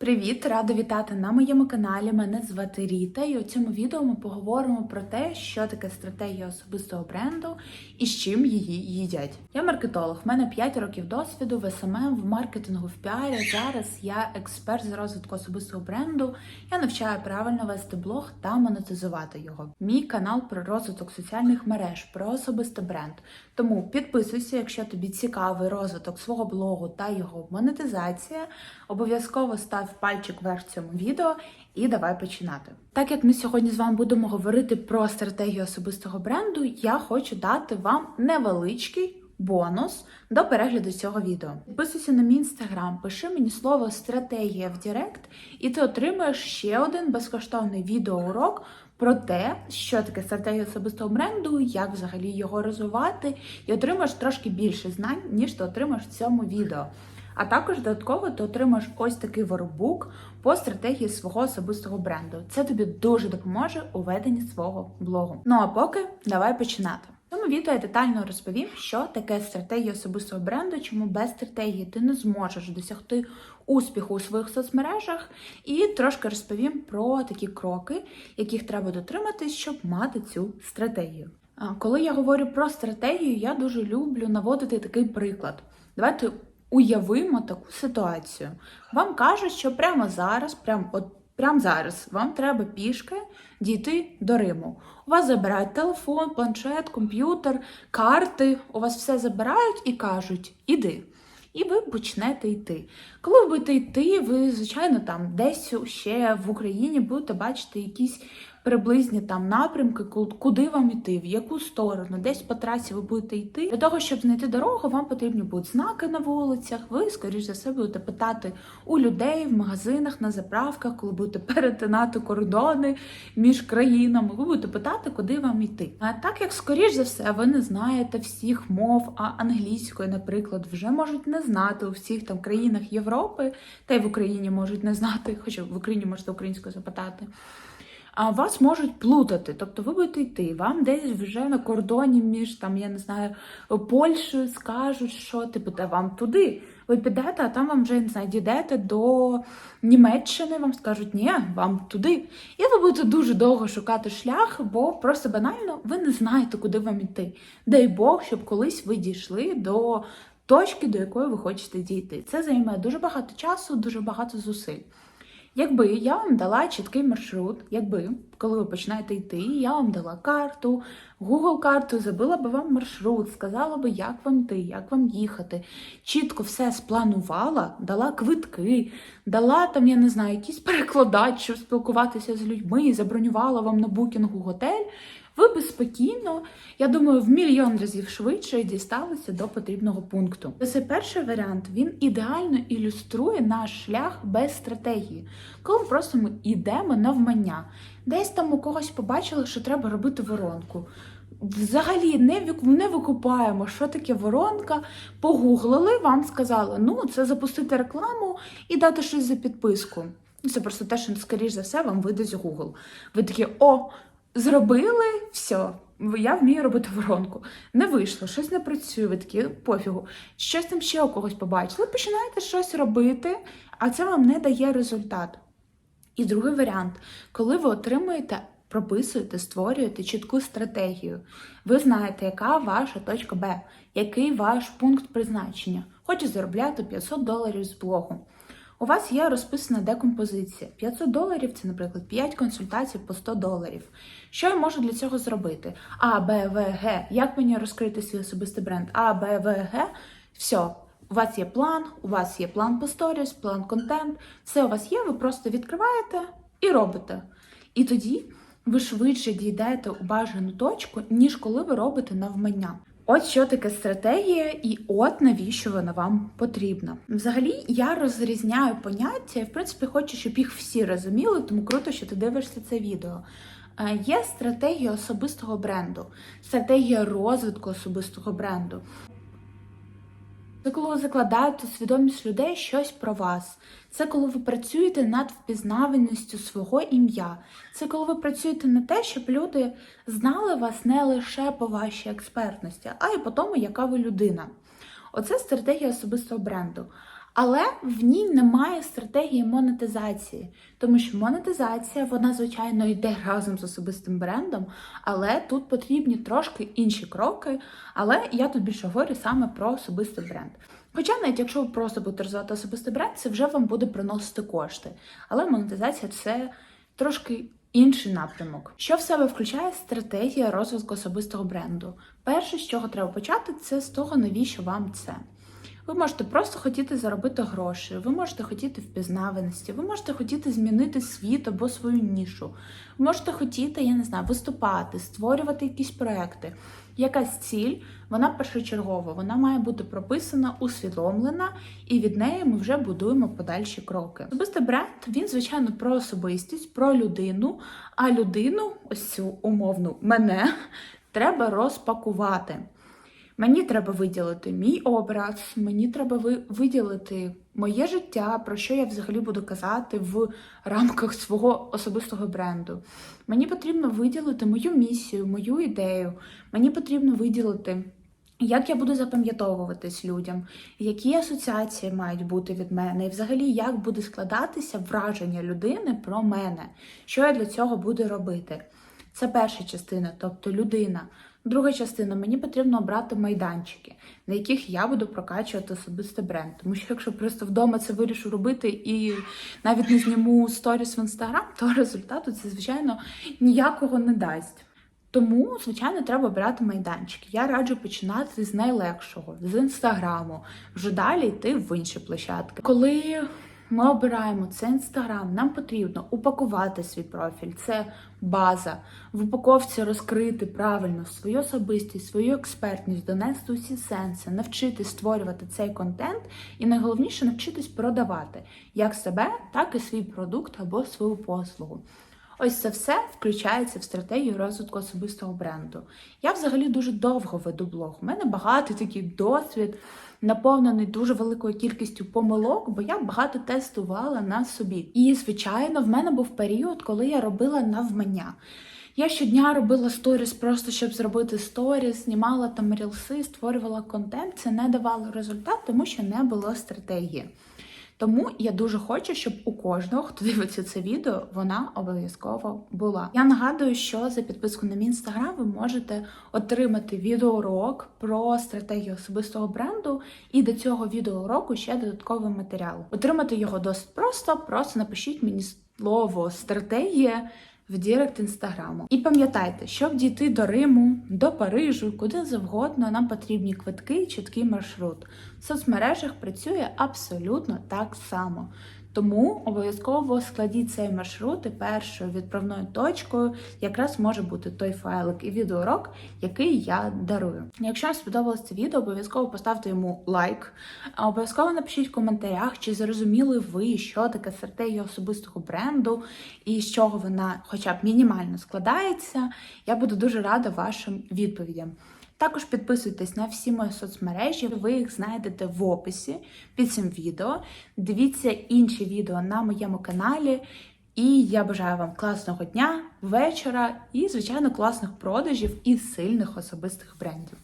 Привіт, рада вітати на моєму каналі. Мене звати Ріта, і у цьому відео ми поговоримо про те, що таке стратегія особистого бренду і з чим її їдять. Я маркетолог, в мене 5 років досвіду в СММ, в маркетингу, в піарі. Зараз я експерт з розвитку особистого бренду. Я навчаю правильно вести блог та монетизувати його. Мій канал про розвиток соціальних мереж, про особистий бренд. Тому підписуйся, якщо тобі цікавий розвиток свого блогу та його монетизація. Обов'язково став пальчик вверх цьому відео і давай починати. Так як ми сьогодні з вами будемо говорити про стратегію особистого бренду, я хочу дати вам невеличкий бонус до перегляду цього відео. Підписуйся на мій інстаграм, пиши мені слово стратегія в Директ, і ти отримаєш ще один безкоштовний відеоурок про те, що таке стратегія особистого бренду, як взагалі його розвивати, і отримаєш трошки більше знань, ніж ти отримаєш в цьому відео. А також додатково ти отримаєш ось такий воркбук по стратегії свого особистого бренду. Це тобі дуже допоможе у веденні свого блогу. Ну а поки давай починати. В цьому відео я детально розповім, що таке стратегія особистого бренду, чому без стратегії ти не зможеш досягти успіху у своїх соцмережах, і трошки розповім про такі кроки, яких треба дотриматись, щоб мати цю стратегію. Коли я говорю про стратегію, я дуже люблю наводити такий приклад. Давайте уявимо таку ситуацію. Вам кажуть, що прямо зараз, прямо от прямо зараз, вам треба пішки дійти до Риму. У вас забирають телефон, планшет, комп'ютер, карти. У вас все забирають і кажуть: іди. І ви почнете йти. Коли будете йти, ви, звичайно, там десь ще в Україні будете бачити якісь приблизні там напрямки, ку- куди вам йти, в яку сторону, десь по трасі ви будете йти. Для того, щоб знайти дорогу, вам потрібні будуть знаки на вулицях. Ви, скоріш за все, будете питати у людей в магазинах, на заправках, коли будете перетинати кордони між країнами. Ви будете питати, куди вам йти. А так як, скоріш за все, ви не знаєте всіх мов, а англійської, наприклад, вже можуть не знати у всіх там країнах Європи, та й в Україні можуть не знати, хоча в Україні можете українською запитати а вас можуть плутати. Тобто ви будете йти, вам десь вже на кордоні між там, я не знаю, Польщею скажуть, що типу, та вам туди. Ви підете, а там вам вже не знаю, дійдете до Німеччини, вам скажуть, ні, вам туди. І ви будете дуже довго шукати шлях, бо просто банально ви не знаєте, куди вам йти. Дай Бог, щоб колись ви дійшли до точки, до якої ви хочете дійти. Це займе дуже багато часу, дуже багато зусиль. Якби я вам дала чіткий маршрут, якби коли ви починаєте йти, я вам дала карту, Google карту, забила би вам маршрут, сказала би, як вам йти, як вам їхати. Чітко все спланувала, дала квитки, дала там, я не знаю, якийсь перекладач, щоб спілкуватися з людьми, забронювала вам на букінгу готель. Ви би спокійно, я думаю, в мільйон разів швидше дісталися до потрібного пункту. Це перший варіант. Він ідеально ілюструє наш шлях без стратегії, коли просто ми йдемо навмання. Десь там у когось побачили, що треба робити воронку. Взагалі не не викупаємо, що таке воронка. Погуглили, вам сказали, ну це запустити рекламу і дати щось за підписку. Це просто те, що скоріш за все вам видасть Google. Ви такі, о, зробили все. Я вмію робити воронку. Не вийшло, щось не працює, ви такі пофігу. Щось там ще у когось побачили. Починаєте щось робити, а це вам не дає результат. І другий варіант, коли ви отримуєте, прописуєте, створюєте чітку стратегію. Ви знаєте, яка ваша точка Б, який ваш пункт призначення. Хочу заробляти 500 доларів з блогу. У вас є розписана декомпозиція. 500 доларів це, наприклад, 5 консультацій по 100 доларів. Що я можу для цього зробити? А, Б, В, Г. Як мені розкрити свій особистий бренд? А, Б, В, Г. Все. У вас є план, у вас є план по сторіс, план контент. Все у вас є, ви просто відкриваєте і робите. І тоді ви швидше дійдете у бажану точку, ніж коли ви робите навмання. От що таке стратегія, і от навіщо вона вам потрібна. Взагалі, я розрізняю поняття, в принципі хочу, щоб їх всі розуміли, тому круто, що ти дивишся це відео. Е, Є стратегія особистого бренду, стратегія розвитку особистого бренду. Це коли ви закладаєте свідомість людей щось про вас. Це коли ви працюєте над впізнаваністю свого ім'я. Це коли ви працюєте на те, щоб люди знали вас не лише по вашій експертності, а й по тому, яка ви людина. Оце стратегія особистого бренду. Але в ній немає стратегії монетизації, тому що монетизація, вона, звичайно, йде разом з особистим брендом, але тут потрібні трошки інші кроки. Але я тут більше говорю саме про особистий бренд. Хоча, навіть якщо ви просто будете розвивати особистий бренд, це вже вам буде приносити кошти. Але монетизація це трошки інший напрямок. Що в себе включає стратегія розвитку особистого бренду? Перше, з чого треба почати, це з того, навіщо вам це. Ви можете просто хотіти заробити гроші, ви можете хотіти впізнаваності, ви можете хотіти змінити світ або свою нішу. Ви можете хотіти, я не знаю, виступати, створювати якісь проекти. Якась ціль, вона першочергова, вона має бути прописана, усвідомлена, і від неї ми вже будуємо подальші кроки. Особистий бренд він, звичайно, про особистість, про людину. А людину, ось цю умовну мене, треба розпакувати. Мені треба виділити мій образ, мені треба виділити моє життя, про що я взагалі буду казати в рамках свого особистого бренду. Мені потрібно виділити мою місію, мою ідею. Мені потрібно виділити. Як я буду запам'ятовуватись людям, які асоціації мають бути від мене, і взагалі як буде складатися враження людини про мене, що я для цього буду робити? Це перша частина, тобто людина. Друга частина мені потрібно обрати майданчики, на яких я буду прокачувати особистий бренд. Тому що якщо просто вдома це вирішу робити і навіть не зніму сторіс в інстаграм, то результату це, звичайно, ніякого не дасть. Тому, звичайно, треба обирати майданчики. Я раджу починати з найлегшого, з інстаграму, вже далі йти в інші площадки. Коли ми обираємо це інстаграм, нам потрібно упакувати свій профіль. Це база. В упаковці розкрити правильно свою особистість, свою експертність, донести усі сенси, навчитись створювати цей контент, і найголовніше навчитись продавати як себе, так і свій продукт або свою послугу. Ось це все включається в стратегію розвитку особистого бренду. Я взагалі дуже довго веду блог. У мене багатий такий досвід, наповнений дуже великою кількістю помилок, бо я багато тестувала на собі. І, звичайно, в мене був період, коли я робила навмання. Я щодня робила сторіс просто щоб зробити сторіс, знімала там рілси, створювала контент. Це не давало результат, тому що не було стратегії. Тому я дуже хочу, щоб у кожного, хто дивиться це відео, вона обов'язково була. Я нагадую, що за підписку на мій інстаграм ви можете отримати відеоурок про стратегію особистого бренду, і до цього відеоуроку ще додатковий матеріал. Отримати його досить просто. Просто напишіть мені слово стратегія. В Дірект інстаграму. І пам'ятайте, щоб дійти до Риму, до Парижу, куди завгодно, нам потрібні квитки і чіткий маршрут. В соцмережах працює абсолютно так само. Тому обов'язково складіть цей маршрут і першою відправною точкою якраз може бути той файлик і відеоурок, який я дарую. Якщо вам сподобалось це відео, обов'язково поставте йому лайк. Обов'язково напишіть в коментарях, чи зрозуміли ви, що таке стратегія особистого бренду і з чого вона, хоча б мінімально складається. Я буду дуже рада вашим відповідям. Також підписуйтесь на всі мої соцмережі, ви їх знайдете в описі під цим відео. Дивіться інші відео на моєму каналі. І я бажаю вам класного дня, вечора і, звичайно, класних продажів і сильних особистих брендів.